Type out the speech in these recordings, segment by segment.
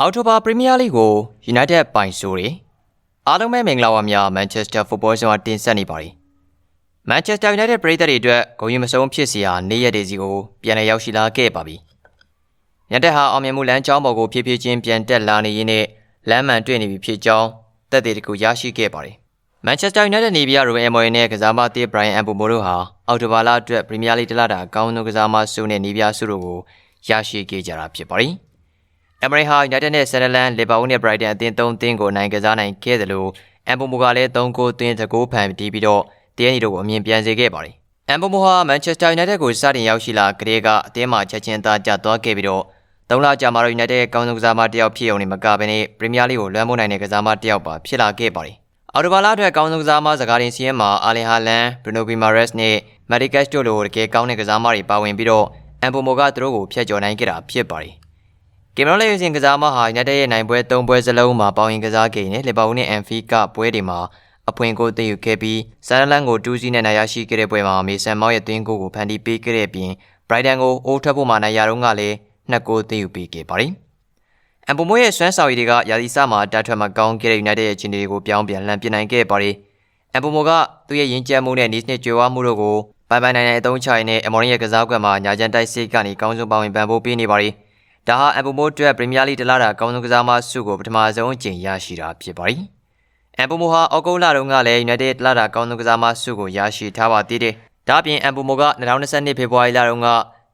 အော်တိုဘာပရီးမီးယားလိကို United ပိုင်ဆိုတွေအားလုံးပဲမင်္ဂလာပါများ Manchester Football Zone ကတင်ဆက်နေပါတယ်။ Manchester United ပရိသတ်တွေအတွက်ဂုဏ်ယူမဆုံးဖြစ်စရာနေ့ရက်တွေစီကိုပြန်လည်ရောက်ရှိလာခဲ့ပါပြီ။ညတက်ဟာအောင်မြင်မှုလမ်းကြောင်းပေါ်ကိုဖြည်းဖြည်းချင်းပြန်တက်လာနေရင်းနဲ့လမ်းမှန်တွေ့နေပြီဖြစ်ကြောင်းသက်သေတကူရရှိခဲ့ပါတယ်။ Manchester United နေပြည်တော် Ruben Amorim နဲ့ကစားမသစ် Brian Mbeumo တို့ဟာအော်တိုဘာလအတွက် Premier League တလတာအကောင်းဆုံးကစားမဆုနဲ့နေပြဆုတို့ကိုရရှိခဲ့ကြတာဖြစ်ပါတယ်။ အမရိဟာ United နဲ့ Sunderland, Liverpool နဲ့ Brighton အသင်း၃သင်းကိုနိုင်ကစားနိုင်ခဲ့တယ်လို့အမ်ဘိုမိုကလည်း၃ဂိုးသွင်းတကိုးဖန်တီးပြီးတော့တင်းနီတို့ကိုအမြင်ပြန်စေခဲ့ပါတယ်။အမ်ဘိုမိုဟာ Manchester United ကိုစတင်ရောက်ရှိလာကလေးကအသင်းမှာချက်ချင်းသားကျသွားခဲ့ပြီးတော့သုံးလကြာမှာတော့ United ရဲ့ကောင်းဆုံးကစားမတစ်ယောက်ဖြစ်ုံနဲ့မကဘဲနဲ့ Premier League ကိုလွှမ်းမိုးနိုင်တဲ့ကစားမတစ်ယောက်ပါဖြစ်လာခဲ့ပါတယ်။အော်တိုဘာလအတွက်ကောင်းဆုံးကစားမစကားတင်စီးရဲမှာအာလင်ဟာလန်၊ဘရနိုဂီမာရက်စ်နဲ့မက်ဒီကက်စ်တို့လိုတကယ်ကောင်းတဲ့ကစားမတွေပါဝင်ပြီးတော့အမ်ဘိုမိုကသူတို့ကိုဖျက်ကျော်နိုင်ခဲ့တာဖြစ်ပါတယ် ကင်မရွန်လေးစင်ကစားမဟာ United ရဲ့နိုင်ပွဲ၃ပွဲစလုံးမှာပေါင်ရင်ကစားခဲ့ရင်လီဗာပူးနဲ့အန်ဖီကပွဲတွေမှာအဖွင့်ကိုသိယူခဲ့ပြီးဆန်နလန်ကို2စီးနဲ့နိုင်ရရှိခဲ့တဲ့ပွဲမှာမေဆန်မောက်ရဲ့သွင်းကိုကိုဖန်တီးပေးခဲ့တဲ့ပြင်ဘရိုက်တန်ကိုအိုးထွက်ဖို့မှနိုင်ရတော့ကလည်းနှစ်ကိုသိယူပေးခဲ့ပါတယ်။အမ်ပူမိုရဲ့ဆွမ်းဆောင်ရည်တွေကရာသီစမှာတာထွက်မှာကောင်းခဲ့တဲ့ United ရဲ့ခြေနေတွေကိုပြောင်းပြန်လှန်ပြနိုင်ခဲ့ပါတယ်။အမ်ပူမိုကသူ့ရဲ့ရင်ကျက်မှုနဲ့နီးစနစ်ကြွယ်ဝမှုတို့ကိုပိုင်ပိုင်နိုင်နိုင်အသုံးချရင်းနဲ့အမော်ရင်ရဲ့ကစားကွက်မှာညာချန်တိုက်စစ်ကနေကောင်းဆုံးပါဝင်ပံ့ပိုးပေးနေပါတယ်။ ဒါဟာအမ်ပူမိုအတွက်ပရီးမီးယားလိတလားတာအကောင်းဆုံးကစားမဆုကိုပထမဆုံးအကြိမ်ရရှိတာဖြစ်ပါတယ်။အမ်ပူမိုဟာအောက်ဂုတ်လတုန်းကလည်း United တလားတာအကောင်းဆုံးကစားမဆုကိုရရှိထားပါသေးတယ်။ဒါ့အပြင်အမ်ပူမိုက2022ဖေဖော်ဝါရီလတုန်းက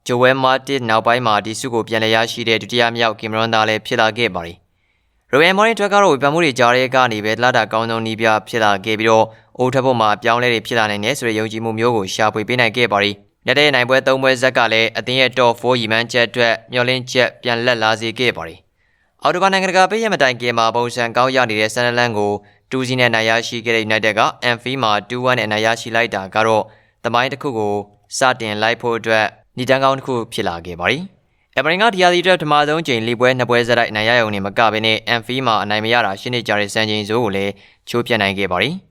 ဂျိုဝဲမာတစ်နောက်ပိုင်းမှာဒီဆုကိုပြန်လည်ရရှိတဲ့ဒုတိယမြောက်ကင်မရွန်သားလည်းဖြစ်လာခဲ့ပါတယ်။ရိုယယ်မော်ရင်ထွက်ကတော့ဝေဖန်မှုတွေကြားရဲကနေပဲတလားတာအကောင်းဆုံးနီးပြဖြစ်လာခဲ့ပြီးတော့အိုးထပ်ဖို့မှာပြောင်းလဲတွေဖြစ်လာနိုင်တယ်ဆိုတဲ့ယုံကြည်မှုမျိုးကိုရှာဖွေပေးနိုင်ခဲ့ပါတယ်။ ညတဲ့နိုင်ပွဲ၃ပွဲဇက်ကလည်းအသင်းရဲ့ top 4ရီမန်းချက်အတွက်မျှော်လင့်ချက်ပြန်လက်လာစေခဲ့ပါတယ်။အော်တိုဘာနိုင်ငံတကာပေးရမတိုင်ခင်မှာပုံစံကောင်းရနေတဲ့ဆန်နလန်ကို2စီနဲ့နိုင်ရရှိခဲ့တဲ့ United က Anfield မှာ2-1နဲ့နိုင်ရရှိလိုက်တာကတော့သမိုင်းတစ်ခုကိုစတင်လိုက်ဖို့အတွက်ညီတန်းကောင်းတစ်ခုဖြစ်လာခဲ့ပါတယ်။အမရင်ကဒီယာဒီအတွက်ပထမဆုံးချိန်လီပွဲနှစ်ပွဲဇက်တိုက်နိုင်ရရုံနဲ့မကဘဲနဲ့ Anfield မှာအနိုင်မရတာရှင်းနေကြတဲ့စံချိန်စိုးကိုလည်းချိုးပြတ်နိုင်ခဲ့ပါတယ်။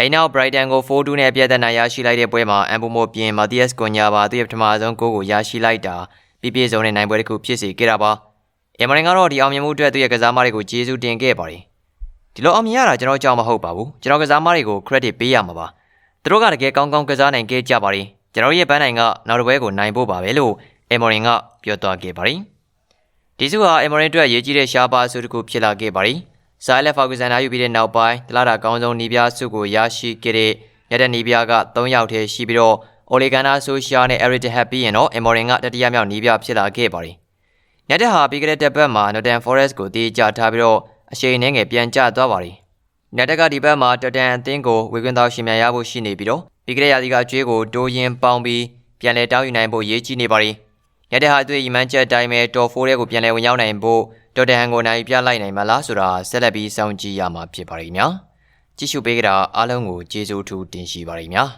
အိမ်နောက် Brighton ကို4-2နဲ့ပြတ်သက်နိုင်ရရှိလိုက်တဲ့ပွဲမှာအမ်ဘူမိုပြင် Matthias Cunha ပါသူ့ရဲ့ပထမဆုံးဂိုးကိုရရှိလိုက်တာပြည့်ပြည့်စုံတဲ့နိုင်ပွဲတစ်ခုဖြစ်စေခဲ့တာပါ။အမရင်ကတော့ဒီအောင်မြင်မှုအတွက်သူ့ရဲ့ကစားမတွေကိုကျေးဇူးတင်ခဲ့ပါတယ်။ဒီလိုအောင်မြင်ရတာကျွန်တော်ကြောက်မဟုတ်ပါဘူး။ကျွန်တော်ကစားမတွေကို credit ပေးရမှာပါ။သူတို့ကတကယ်ကောင်းကောင်းကစားနိုင်ခဲ့ကြပါတယ်။ကျွန်တော်ရဲ့ဘန်းနိုင်ကနောက်တစ်ပွဲကိုနိုင်ဖို့ပါပဲလို့အမရင်ကပြောသွားခဲ့ပါတယ်။ဒီစုဟာအမရင်အတွက်ရေးကြီးတဲ့ရှားပါစုတစ်ခုဖြစ်လာခဲ့ပါတယ်။။ ဇိုင်လက်ဖာဂူဆန်နာယူပြီးတဲ့နောက်ပိုင်းတလာတာကောင်းဆုံးနီးပြားစုကိုရရှိခဲ့တဲ့ရတဲ့နီးပြားက3ယောက်ထဲရှိပြီးတော့အိုလီဂန်နာဆိုရှာနဲ့ Eric De Happy ရင်တော့ Emorin ကတတိယမြောက်နီးပြားဖြစ်လာခဲ့ပါတယ်။ညတဲ့ဟာပြီးခဲ့တဲ့တက်ပတ်မှာ Northern Forest ကိုတေးကြထားပြီးတော့အရှိန်နှဲငယ်ပြန်ကျသွားပါတယ်။ညတက်ကဒီဘက်မှာတတန်အသင်းကိုဝေကွင်းတော်ရှင်မြန်ရဖို့ရှိနေပြီးတော့ပြီးခဲ့တဲ့ရာသီကကျွေးကိုတိုးရင်ပေါင်းပြီးပြန်လည်တောင်းယူနိုင်ဖို့ရည်ကြီးနေပါတယ်။ညတဲ့ဟာသူ့ရဲ့ရီမန်းချက်အတိုင်းပဲတော်ဖိုးတဲ့ကိုပြန်လည်ဝင်ရောက်နိုင်ဖို့ ဒေါ်တဟန်ကိုနိုင်ပြလိုက်နိုင်မလားဆိုတာဆက်လက်ပြီးစောင့်ကြည့်ရမှာဖြစ်ပါလိမ့်များကြည့်ရှုပေးကြတာအားလုံးကိုကျေးဇူးထူးတင်ရှိပါလိမ့်များ